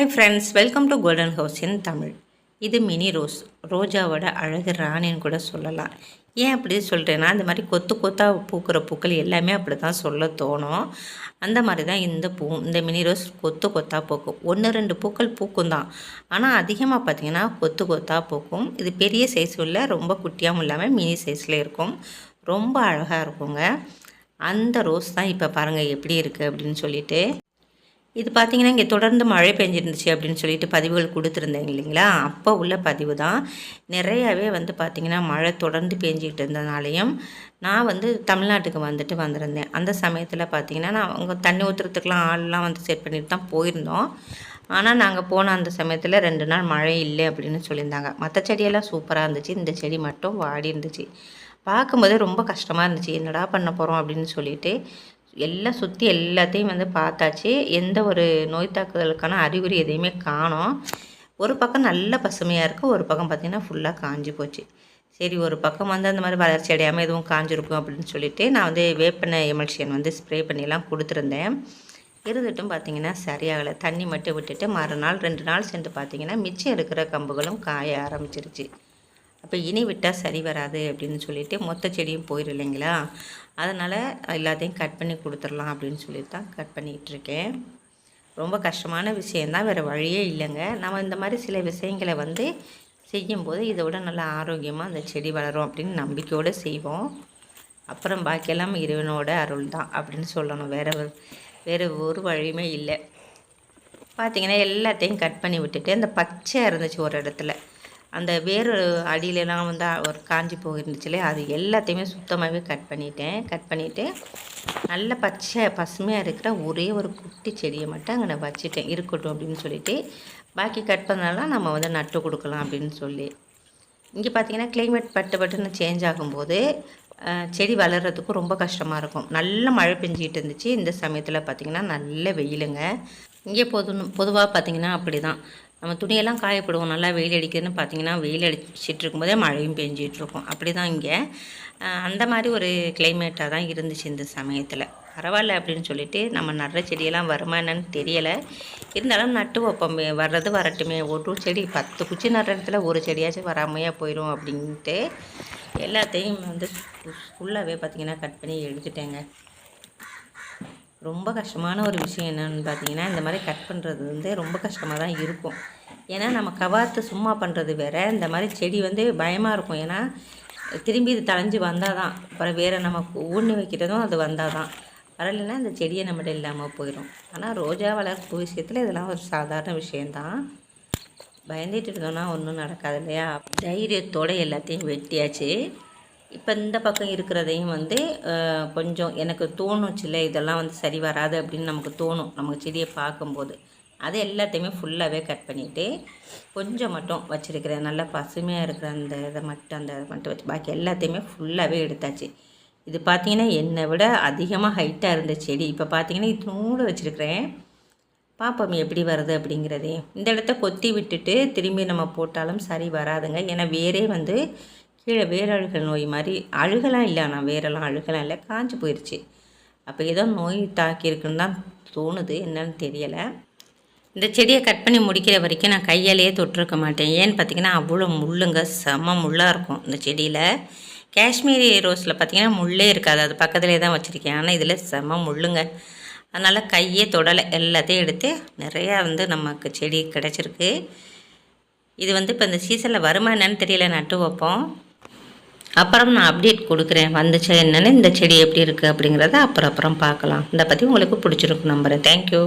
Hi friends welcome to golden house in Tamil இது mini rose. ரோஜாவோட அழகு ராணின்னு கூட சொல்லலாம். ஏன் அப்படி சொல்கிறேன்னா இந்த மாதிரி கொத்து கொத்தாக பூக்கிற பூக்கள் எல்லாமே அப்படி தான் சொல்ல தோணும். அந்த மாதிரி தான் இந்த பூ இந்த மினி ரோஸ் கொத்து கொத்தாக பூக்கும். ஒன்று ரெண்டு பூக்கள் பூக்கும் தான் ஆனால் அதிகமாக பார்த்திங்கன்னா கொத்து கொத்தாக பூக்கும். இது பெரிய சைஸ் உள்ள ரொம்ப குட்டியாகவும் இல்லாமல் மினி சைஸில் இருக்கும். ரொம்ப அழகாக இருக்குங்க. அந்த ரோஸ் தான் இப்போ பாருங்கள் எப்படி இருக்குது அப்படின்னு சொல்லிட்டு. இது பார்த்தீங்கன்னா இங்கே தொடர்ந்து மழை பெஞ்சிருந்துச்சு அப்படின்னு சொல்லிட்டு பதிவுகள் கொடுத்துருந்தேங்க இல்லைங்களா? அப்போ உள்ள பதிவு தான். நிறையாவே வந்து பார்த்திங்கன்னா மழை தொடர்ந்து பெஞ்சிக்கிட்டு இருந்ததுனாலையும் நான் வந்து தமிழ்நாட்டுக்கு வந்துட்டு வந்திருந்தேன். அந்த சமயத்தில் பார்த்திங்கன்னா நான் அவங்க தண்ணி ஊற்றுறதுக்கெலாம் ஆள்லாம் வந்து செட் பண்ணிட்டு தான் போயிருந்தோம். ஆனால் நாங்கள் போன அந்த சமயத்தில் ரெண்டு நாள் மழை இல்லை அப்படின்னு சொல்லியிருந்தாங்க. மற்ற செடியெல்லாம் சூப்பராக இருந்துச்சு. இந்த செடி மட்டும் வாடி இருந்துச்சு. பார்க்கும்போதே ரொம்ப கஷ்டமாக இருந்துச்சு. என்னடா பண்ண போகிறோம் அப்படின்னு சொல்லிட்டு எல்லாம் சுற்றி எல்லாத்தையும் வந்து பார்த்தாச்சு. எந்த ஒரு நோய் தாக்குதலுக்கான அறிகுறி எதையுமே காணோம். ஒரு பக்கம் நல்ல பசுமையாக இருக்கும் ஒரு பக்கம் பார்த்திங்கன்னா ஃபுல்லாக காஞ்சி போச்சு. சரி ஒரு பக்கம் வந்து அந்த மாதிரி வளர்ச்சி அடையாமல் எதுவும் காஞ்சிருக்கும் அப்படின்னு சொல்லிவிட்டு நான் வந்து வேப்பெண்ணெய் எமல்ஷியன் வந்து ஸ்ப்ரே பண்ணிலாம் கொடுத்துருந்தேன். இருந்துட்டும் பார்த்திங்கன்னா சரியாகலை. தண்ணி மட்டும் விட்டுட்டு மறுநாள் ரெண்டு நாள் சென்று பார்த்திங்கன்னா மிச்சம் இருக்கிற கம்புகளும் காய ஆரம்பிச்சிருச்சு. அப்போ இனி விட்டால் சரி வராது அப்படின்னு சொல்லிவிட்டு மொத்த செடியும் போயிடும் இல்லைங்களா? அதனால் எல்லாத்தையும் கட் பண்ணி கொடுத்துடலாம் அப்படின்னு சொல்லிட்டு தான் கட் பண்ணிக்கிட்டு இருக்கேன். ரொம்ப கஷ்டமான விஷயந்தான் வேறு வழியே இல்லைங்க. நம்ம இந்த மாதிரி சில விஷயங்களை வந்து செய்யும்போது இதை விட நல்லா ஆரோக்கியமாக அந்த செடி வளரும் அப்படின்னு நம்பிக்கையோடு செய்வோம். அப்புறம் பாக்கியெல்லாம் இறைவனோட அருள் தான் அப்படின்னு சொல்லணும். வேறு வேறு ஒரு வழியுமே இல்லை. பார்த்திங்கன்னா எல்லாத்தையும் கட் பண்ணி விட்டுட்டு அந்த பச்சையாக இருந்துச்சு ஒரு இடத்துல. அந்த வேறு அடியிலலாம் வந்து ஒரு காஞ்சி போயிருந்துச்சுலே அது எல்லாத்தையுமே சுத்தமாகவே கட் பண்ணிட்டேன். கட் பண்ணிவிட்டு நல்ல பச்சை பசுமையாக இருக்கிற ஒரே ஒரு குட்டி செடியை மட்டும் அங்கே நான் வச்சுட்டேன். இருக்கட்டும் அப்படின்னு சொல்லிட்டு. பாக்கி கட் பண்ணாலாம் நம்ம வந்து நட்டு கொடுக்கலாம் அப்படின்னு சொல்லி. இங்கே பார்த்தீங்கன்னா கிளைமேட் பட்டு பட்டுன்னு சேஞ்ச் ஆகும்போது செடி வளர்கிறதுக்கும் ரொம்ப கஷ்டமாக இருக்கும். நல்ல மழை பெஞ்சிக்கிட்டு இருந்துச்சு. இந்த சமயத்தில் பார்த்திங்கன்னா நல்ல வெயிலுங்க. இங்கே பொது பொதுவாக பார்த்திங்கன்னா அப்படி தான் நம்ம துணியெல்லாம் காயப்படுவோம். நல்லா வெயில் அடிக்குதுன்னு பார்த்தீங்கன்னா வெயில் அடிச்சிட்டு இருக்கும்போதே மழையும் பெஞ்சிகிட்ருக்கும் அப்படி தான் இங்கே அந்த மாதிரி ஒரு கிளைமேட்டாக தான் இருந்துச்சு இந்த சமயத்தில். பரவாயில்ல அப்படின்னு சொல்லிட்டு நம்ம நடுற செடியெல்லாம் வருமா என்னன்னு தெரியலை. இருந்தாலும் நட்டு வைப்போம். வர்றது வரட்டுமே. ஒரு செடி பத்து குச்சி நடுற இடத்துல ஒரு செடியாச்சும் வராமையாக போயிடும் அப்படின்ட்டு எல்லாத்தையும் வந்து ஃபுல்லாகவே பார்த்திங்கன்னா கட் பண்ணி எடுத்துட்டேங்க. ரொம்ப கஷ்டமான ஒரு விஷயம் என்னென்னு பார்த்தீங்கன்னா இந்த மாதிரி கட் பண்ணுறது வந்து ரொம்ப கஷ்டமாக தான் இருக்கும். ஏன்னா நம்ம கவாத்து சும்மா பண்ணுறது வேறு இந்த மாதிரி செடி வந்து பயமாக இருக்கும். ஏன்னா திரும்பி இது தளைஞ்சு வந்தால் தான். அப்புறம் வேறு நம்ம ஊண்ணி வைக்கிறதும் அது வந்தால் தான். வரலைன்னா இந்த செடியை நம்மகிட்ட இல்லாமல் போயிடும் ஆனால் ரோஜா வளர்ப்பு விஷயத்தில் இதெல்லாம் ஒரு சாதாரண விஷயந்தான் பயந்துட்டு இருந்தோன்னா ஒன்றும் நடக்காது இல்லையா? தைரியத்தோடு எல்லாத்தையும் வெட்டியாச்சு. இப்போ இந்த பக்கம் இருக்கிறதையும் வந்து கொஞ்சம் எனக்கு தோணுச்சுல இதெல்லாம் வந்து சரி வராது அப்படின்னு நமக்கு தோணும். நமக்கு செடியை பார்க்கும்போது. அதை எல்லாத்தையுமே ஃபுல்லாகவே கட் பண்ணிவிட்டு கொஞ்சம் மட்டும் வச்சுருக்கிறேன் நல்லா பசுமையாக இருக்கிற அந்த இதை மட்டும் அந்த இதை மட்டும் வச்சு பாக்கி எல்லாத்தையுமே ஃபுல்லாகவே எடுத்தாச்சு. இது பார்த்திங்கன்னா என்னை விட அதிகமாக ஹைட்டாக இருந்த செடி. இப்போ பார்த்தீங்கன்னா இது நூறு வச்சுருக்கிறேன். பார்ப்போம் எப்படி வருது அப்படிங்கிறதே இந்த இடத்த கொத்தி விட்டுட்டு திரும்பி நம்ம போட்டாலும் சரி வராதுங்க. ஏன்னா வேறே வந்து கீழே வேரழுகல் நோய் மாதிரி அழுகலாம் இல்லை ஆனால் வேரெல்லாம் அழுகலாம் இல்லை காஞ்சி போயிடுச்சு அப்போ ஏதோ நோய் தாக்கியிருக்குன்னு தான் தோணுது என்னன்னு தெரியலை. இந்த செடியை கட் பண்ணி முடிக்கிற வரைக்கும் நான் கையாலேயே தொட்டிருக்க மாட்டேன். ஏன்னு பார்த்தீங்கன்னா அவ்வளோ முள்ளுங்க செம்ம முள்ளாக இருக்கும் இந்த செடியில். காஷ்மீரி ரோஸில் பார்த்திங்கன்னா முள்ளே இருக்காது. அது பக்கத்துலேயே தான் வச்சுருக்கேன். ஆனால் இதில் செம்ம முள்ளுங்க. அதனால் கையே தொடலை. எல்லாத்தையும் எடுத்து நிறையா வந்து நமக்கு செடி கிடச்சிருக்கு. இது வந்து இப்போ இந்த சீசனில் வருமா என்னன்னு தெரியல. நட்டு வைப்போம். அப்புறம் நான் அப்டேட் கொடுக்குறேன். வந்துச்சு என்னென்னு? இந்த செடி எப்படி இருக்குது அப்படிங்கிறத அப்புறம் அப்புறம் பார்க்கலாம். இதை பற்றி உங்களுக்கு பிடிச்சிருக்கும் நம்புகிறேன் தேங்க்யூ